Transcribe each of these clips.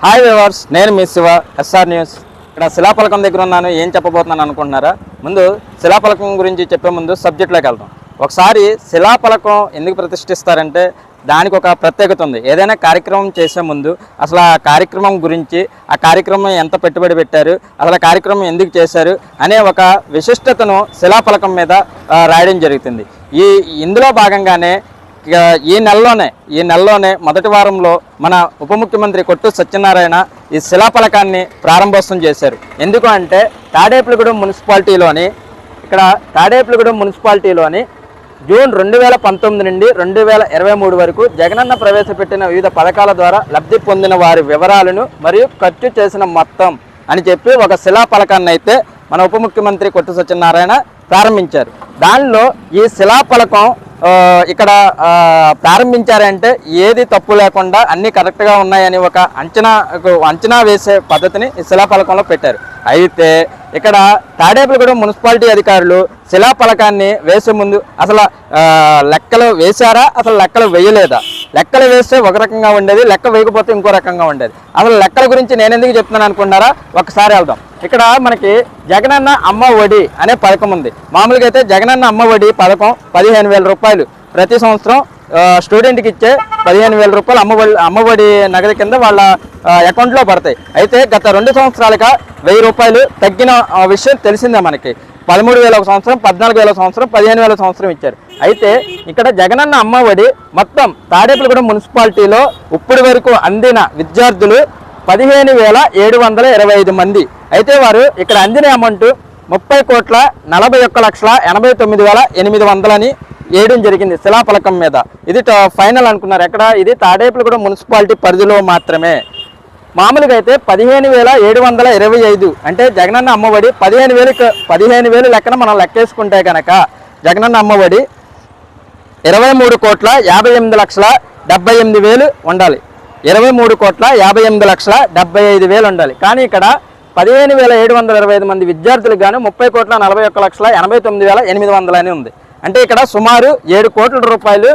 Hi viewers నేను మీ Shiva SR news. ఇక్కడ శిలాఫలకం దగ్గర ఉన్నాను ఏం చెప్పబోతున్నాను అనుకుంటున్నారా? ముందు శిలాఫలకం గురించి చెప్పే ముందు సబ్జెక్ట్లోకి వెళ్దాం. ఒకసారి శిలాఫలకం ఎందుకు ప్రతిష్ఠిస్తారంటే దానికి ఒక ప్రత్యేకత ఉంది. ఏదైనా కార్యక్రమం చేసే ముందు అసలు ఆ కార్యక్రమం గురించి ఆ కార్యక్రమం ఎంత పెట్టుబడి పెట్టారు అసలు ఆ కార్యక్రమం ఎందుకు చేశారు అనే ఒక విశిష్టతను శిలాఫలకం మీద రాయడం జరుగుతుంది. ఈ ఇందులో భాగంగానే ఇక ఈ నెలలోనే ఈ నెలలోనే మొదటి వారంలో మన ఉప ముఖ్యమంత్రి కొట్టు సత్యనారాయణ ఈ శిలాఫలకాన్ని ప్రారంభోత్సవం చేశారు. ఎందుకు అంటే తాడేపులగూడెం మున్సిపాలిటీలోని ఇక్కడ తాడేపులగూడెం మున్సిపాలిటీలోని జూన్ రెండు వేల పంతొమ్మిది నుండి రెండు వేల ఇరవై మూడు వరకు జగనన్న ప్రవేశపెట్టిన వివిధ పథకాల ద్వారా లబ్ధి పొందిన వారి వివరాలను మరియు ఖర్చు చేసిన మొత్తం అని చెప్పి ఒక శిలాఫలకాన్ని అయితే మన ఉప ముఖ్యమంత్రి కొట్టు సత్యనారాయణ ప్రారంభించారు. దానిలో ఈ శిలాఫలకం ఇక్కడ ప్రారంభించారంటే ఏది తప్పు లేకుండా అన్నీ కరెక్ట్గా ఉన్నాయని ఒక అంచనా అంచనా వేసే పద్ధతిని శిలాఫలకంలో పెట్టారు. అయితే ఇక్కడ తాడేపులగూడెం మున్సిపాలిటీ అధికారులు శిలాఫలకాన్ని వేసే ముందు అసలు లెక్కలు వేశారా? అసలు లెక్కలు వేయలేదా? లెక్కలు వేస్తే ఒక రకంగా ఉండేది లెక్క వేయకపోతే ఇంకో రకంగా ఉండేది. అసలు లెక్కల గురించి నేను ఎందుకు చెప్తున్నాను అనుకున్నారా? ఒకసారి వెళ్దాం. ఇక్కడ మనకి జగనన్న అమ్మ ఒడి అనే పథకం ఉంది. మామూలుగా అయితే జగనన్న అమ్మ ఒడి పథకం పదిహేను వేల రూపాయలు. ప్రతి సంవత్సరం స్టూడెంట్కి ఇచ్చే పదిహేను వేల రూపాయలు అమ్మఒడి అమ్మఒడి నగదు కింద వాళ్ళ అకౌంట్లో పడతాయి. అయితే గత రెండు సంవత్సరాలుగా వెయ్యి రూపాయలు తగ్గిన విషయం తెలిసిందే మనకి. పదమూడు వేల ఒక సంవత్సరం పద్నాలుగు వేల సంవత్సరం పదిహేను వేల సంవత్సరం ఇచ్చారు. అయితే ఇక్కడ జగనన్న అమ్మఒడి మొత్తం తాడేపులగూడెం మున్సిపాలిటీలో ఇప్పటి వరకు అందిన విద్యార్థులు పదిహేను వేల ఏడు వందల ఇరవై ఐదు మంది. అయితే వారు ఇక్కడ అందిన అమౌంట్ ముప్పై కోట్ల నలభై ఒక్క లక్షల ఎనభై తొమ్మిది వేల ఎనిమిది వందలని వేయడం జరిగింది శిలాఫలకం మీద. ఇది ట- ఫైనల్ అనుకున్నారు. ఎక్కడ? ఇది తాడేపులగూడెం మున్సిపాలిటీ పరిధిలో మాత్రమే. మామూలుగా అయితే పదిహేను వేల ఏడు వందల ఇరవై ఐదు అంటే జగనన్న అమ్మఒడి పదిహేను వేలు పదిహేను వేలు లెక్కన మనం లెక్కేసుకుంటే కనుక జగనన్న అమ్మఒడి ఇరవై మూడు కోట్ల యాభై ఎనిమిది లక్షల డెబ్బై ఎనిమిది వేలు ఉండాలి. ఇరవై మూడు కోట్ల యాభై ఎనిమిది లక్షల డెబ్బై ఐదు వేలు ఉండాలి. కానీ ఇక్కడ పదిహేను వేల ఏడు వందల ఇరవై ఐదు మంది విద్యార్థులకు గాను ముప్పై కోట్ల నలభై ఒక్క లక్షల ఎనభై తొమ్మిది వేల ఎనిమిది వందలు అని ఉంది. అంటే ఇక్కడ సుమారు ఏడు కోట్ల రూపాయలు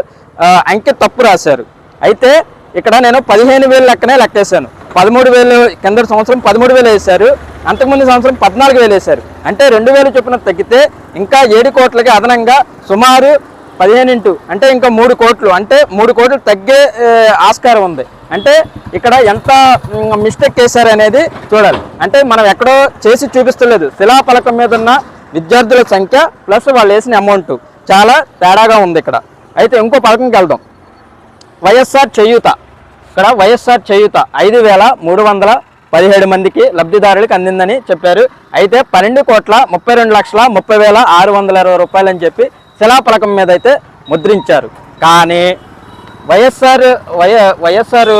అంకె తప్పు రాశారు. అయితే ఇక్కడ నేను పదిహేను వేలు లెక్కనే లెక్కేశాను. పదమూడు వేలు కింద సంవత్సరం పదమూడు వేలు వేశారు. అంతకుముందు సంవత్సరం పద్నాలుగు వేలు వేశారు. అంటే రెండు వేలు చొప్పున తగ్గితే ఇంకా ఏడు కోట్లకి అదనంగా సుమారు పదిహేను ఇంటూ అంటే ఇంకా మూడు కోట్లు అంటే మూడు కోట్లు తగ్గే ఆస్కారం ఉంది. అంటే ఇక్కడ ఎంత మిస్టేక్ చేశారు అనేది చూడాలి. అంటే మనం ఎక్కడో చేసి చూపిస్తలేదు. శిలాఫలకం మీద ఉన్న విద్యార్థుల సంఖ్య ప్లస్ వాళ్ళు వేసిన అమౌంట్ చాలా తేడాగా ఉంది ఇక్కడ. అయితే ఇంకో పథకంకి వెళ్దాం. వైఎస్ఆర్ చేయూత. ఇక్కడ వైఎస్ఆర్ చేయూత ఐదు వేల మూడు వందల పదిహేడు మందికి లబ్ధిదారులకు అందిందని చెప్పారు. అయితే పన్నెండు కోట్ల ముప్పై రెండు లక్షల ముప్పై వేల ఆరు వందల ఇరవై రూపాయలు అని చెప్పి శిలాఫలకం మీద అయితే ముద్రించారు. కానీ వైఎస్ఆర్ వై వైఎస్ఆర్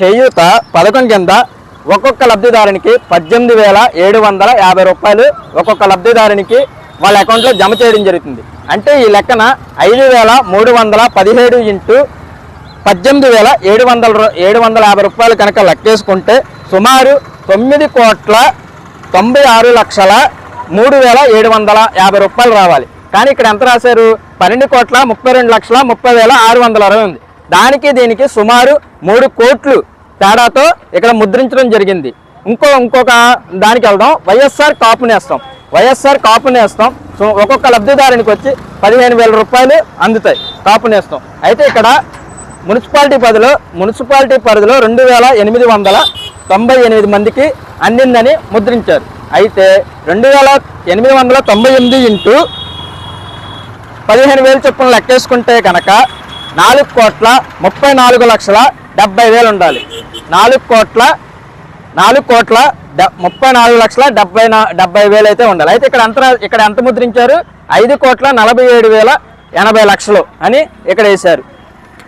చేయూత పథకం కింద ఒక్కొక్క లబ్ధిదారునికి పద్దెనిమిది వేల ఏడు వందల యాభై రూపాయలు ఒక్కొక్క లబ్ధిదారునికి వాళ్ళ అకౌంట్లో జమ చేయడం జరుగుతుంది. అంటే ఈ లెక్కన ఐదు వేల మూడు వందల పదిహేడు ఇంటూ పద్దెనిమిది వేల ఏడు వందల రూ- ఏడు వందల యాభై రూపాయలు కనుక లెక్కేసుకుంటే సుమారు తొమ్మిది కోట్ల తొంభై ఆరు లక్షల మూడు వేల ఏడు వందల యాభై రూపాయలు రావాలి. కానీ ఇక్కడ ఎంత రాశారు? పన్నెండు కోట్ల ముప్పై రెండు లక్షల ముప్పై వేల ఆరు వందల అరవై ఉంది. దానికి దీనికి సుమారు మూడు కోట్లు తేడాతో ఇక్కడ ముద్రించడం జరిగింది. ఇంకో ఇంకొక దానికి వెళ్దాం. YSR Kapu Nestham. YSR Kapu Nestham. So ఒక్కొక్క లబ్ధిదారునికి వచ్చి పదిహేను వేల రూపాయలు అందుతాయి కాపు నేస్తాం. అయితే ఇక్కడ మున్సిపాలిటీ పరిధిలో మున్సిపాలిటీ పరిధిలో రెండు వేల ఎనిమిది వందల తొంభై ఎనిమిది మందికి అందిందని ముద్రించారు. అయితే రెండు వేల ఎనిమిది వందల తొంభై ఎనిమిది ఇంటూ పదిహేను వేలు చొప్పున లెక్కేసుకుంటే కనుక నాలుగు కోట్ల ముప్పై నాలుగు లక్షల డెబ్బై వేలు ఉండాలి. నాలుగు కోట్ల నాలుగు కోట్ల ముప్పై నాలుగు లక్షల డెబ్బై డెబ్బై వేలు అయితే ఉండాలి. అయితే ఇక్కడ అంత ఇక్కడ ఎంత ముద్రించారు? ఐదు కోట్ల నలభై ఏడు వేల ఎనభై లక్షలు అని ఇక్కడ వేశారు.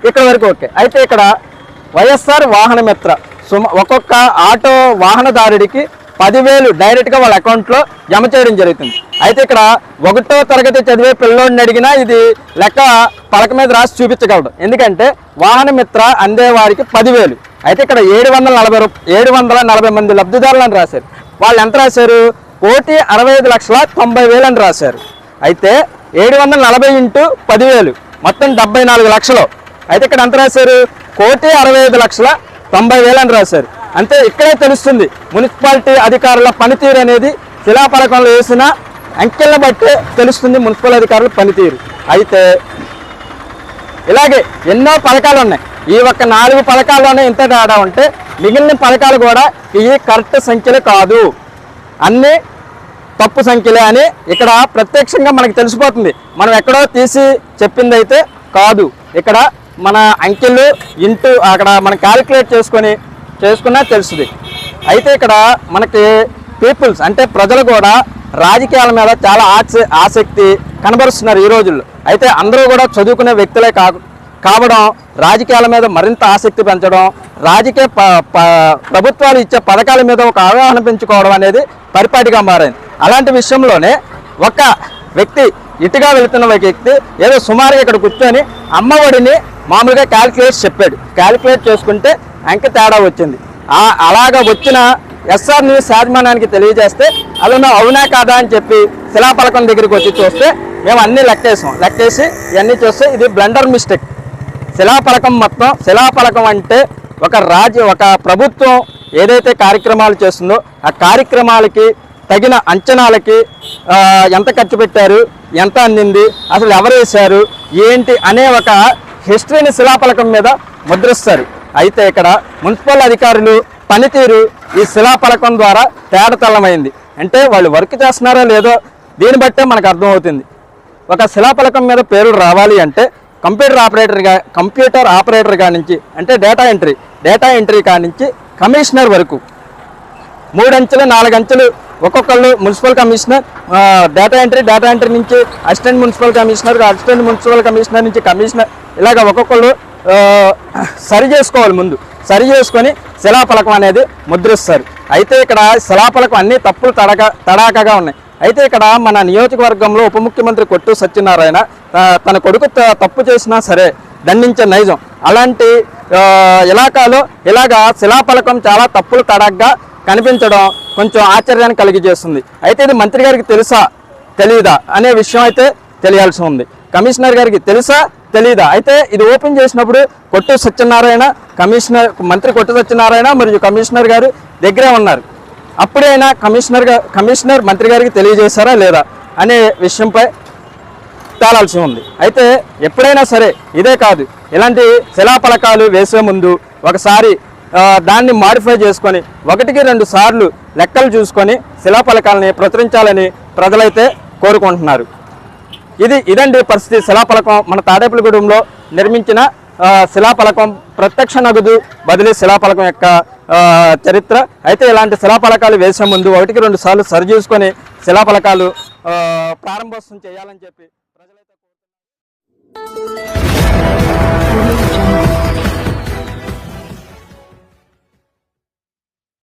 ఇక్కడ వరకు ఓకే. అయితే ఇక్కడ వైఎస్ఆర్ వాహనమిత్ర సుమ ఒక్కొక్క ఆటో వాహనదారుడికి పదివేలు డైరెక్ట్గా వాళ్ళ అకౌంట్లో జమ చేయడం జరుగుతుంది. అయితే ఇక్కడ ఒకటో తరగతి చదివే పిల్లోడిని అడిగినా ఇది లెక్క పలక మీద రాసి చూపించగలడు ఎందుకంటే వాహన మిత్ర అందే వారికి పదివేలు. అయితే ఇక్కడ ఏడు వందల నలభై ఏడు వందల నలభై మంది లబ్ధిదారులు అని రాశారు. వాళ్ళు ఎంత రాశారు? కోటి అరవై ఐదు లక్షల తొంభై వేలు అని రాశారు. అయితే ఏడు వందల నలభై ఇంటూ పదివేలు మొత్తం డెబ్బై నాలుగు లక్షలు. అయితే ఇక్కడ ఎంత రాశారు? కోటి అరవై ఐదు లక్షల తొంభై వేలు అని రాశారు. అంతే ఇక్కడే తెలుస్తుంది మున్సిపాలిటీ అధికారుల పనితీరు అనేది శిలాపలకంలో వేసిన అంకెలను బట్టే తెలుస్తుంది మున్సిపల్ అధికారుల పనితీరు. అయితే ఇలాగే ఎన్నో పథకాలు ఉన్నాయి. ఈ ఒక్క నాలుగు పథకాల్లోనే ఇంత తేడా ఉంటే మిగిలిన పథకాలు కూడా ఇవి కరెక్ట్ సంఖ్యలు కాదు. అన్నీ తప్పు సంఖ్యలే అని ఇక్కడ ప్రత్యక్షంగా మనకు తెలిసిపోతుంది. మనం ఎక్కడో తీసి చెప్పింది అయితే కాదు. ఇక్కడ మన అంకెలు ఇంటూ అక్కడ మనం క్యాలిక్యులేట్ చేసుకొని చేసుకున్నా తెలుస్తుంది అయితే ఇక్కడ మనకి పీపుల్స్ అంటే ప్రజలు కూడా రాజకీయాల మీద చాలా ఆస ఆసక్తి కనబరుస్తున్నారు ఈ రోజుల్లో. అయితే అందరూ కూడా చదువుకునే వ్యక్తులే కా కావడం రాజకీయాల మీద మరింత ఆసక్తి పెంచడం రాజకీయ ప ప- ప్రభుత్వాలు ఇచ్చే పథకాల మీద ఒక అవగాహన పెంచుకోవడం అనేది పరిపాటిగా మారింది. అలాంటి విషయంలోనే ఒక వ్యక్తి ఇటుగా వెళుతున్న ఒక వ్యక్తి ఏదో సుమారుగా ఇక్కడ కూర్చొని అమ్మఒడిని మామూలుగా క్యాలిక్యులేట్ చెప్పాడు. క్యాలిక్యులేట్ చేసుకుంటే అంక తేడా వచ్చింది. అలాగ అలాగా వచ్చిన ఎస్ఆర్ న్యూస్ యాజమాన్యానికి తెలియజేస్తే అదన్నా అవునా కాదా? అని చెప్పి శిలాపలకం దగ్గరికి వచ్చి చూస్తే మేము అన్నీ లెక్కేసాం. లెక్కేసి ఇవన్నీ చూస్తే ఇది బ్లండర్ మిస్టేక్ శిలాపలకం మొత్తం శిలాపలకం అంటే ఒక రాజ్య ఒక ప్రభుత్వం ఏదైతే కార్యక్రమాలు చేస్తుందో ఆ కార్యక్రమాలకి తగిన అంచనాలకి ఎంత ఖర్చు పెట్టారు ఎంత అందింది అసలు ఎవరు వేశారు ఏంటి అనే ఒక హిస్టరీని శిలాపలకం మీద ముద్రిస్తారు. అయితే ఇక్కడ మున్సిపల్ అధికారులు పనితీరు ఈ శిలాఫలకం ద్వారా తేడతల్లమైంది అంటే వాళ్ళు వర్క్ చేస్తున్నారో లేదో దీన్ని బట్టే మనకు అర్థమవుతుంది. ఒక శిలాఫలకం మీద పేరు రావాలి అంటే కంప్యూటర్ ఆపరేటర్గా కంప్యూటర్ ఆపరేటర్గా నుంచి అంటే డేటా ఎంట్రీ డేటా ఎంట్రీ కానించి నుంచి కమిషనర్ వరకు. మూడంచెలు నాలుగంచెలు ఒక్కొక్కళ్ళు municipal commissioner data entry data entry నుంచి assistant municipal commissioner assistant municipal commissioner నుంచి కమిషనర్ ఇలాగ ఒక్కొక్కళ్ళు సరి చేసుకోవాలి ముందు. సరి చేసుకొని శిలాఫలకం అనేది ముద్రిస్తారు. అయితే ఇక్కడ శిలాఫలకం అన్ని తప్పులు తడక తడాకగా ఉన్నాయి. అయితే ఇక్కడ మన నియోజకవర్గంలో ఉప ముఖ్యమంత్రి కొట్టు సత్యనారాయణ తన కొడుకు త- తప్పు చేసినా సరే దండించే నైజం. అలాంటి ఇలాకాలో ఇలాగా శిలాఫలకం చాలా తప్పులు తడగ్గా కనిపించడం కొంచెం ఆశ్చర్యాన్ని కలిగజేస్తుంది అయితే ఇది మంత్రి గారికి తెలుసా? తెలియదా అనే విషయం అయితే తెలియాల్సి ఉంది. కమిషనర్ గారికి తెలుసా? తెలీదా? అయితే ఇది ఓపెన్ చేసినప్పుడు కొట్టు సత్యనారాయణ కమిషనర్ మంత్రి కొట్టు సత్యనారాయణ మరియు కమిషనర్ గారు దగ్గరే ఉన్నారు. అప్పుడైనా కమిషనర్ కమిషనర్ మంత్రి గారికి తెలియజేశారా లేదా అనే విషయంపై తేలాల్సి ఉంది. అయితే ఎప్పుడైనా సరే ఇదే కాదు. ఇలాంటి శిలాఫలకాలు వేసే ముందు ఒకసారి దాన్ని మాడిఫై చేసుకొని ఒకటికి రెండు సార్లు లెక్కలు చూసుకొని శిలాఫలకాలని ప్రచురించాలని ప్రజలైతే కోరుకుంటున్నారు. ఇది ఇదండి పరిస్థితి. శిలాఫలకం మన తాడేపల్లిగూడెంలో నిర్మించిన శిలాఫలకం ప్రత్యక్ష నగదు బదిలీ శిలాఫలకం యొక్క చరిత్ర. అయితే ఇలాంటి శిలాఫలకాలు వేసే ముందు ఒకటికి రెండు సార్లు సరిచూసుకొని శిలాఫలకాలు ప్రారంభోత్సవం చేయాలని చెప్పి ప్రజలైతే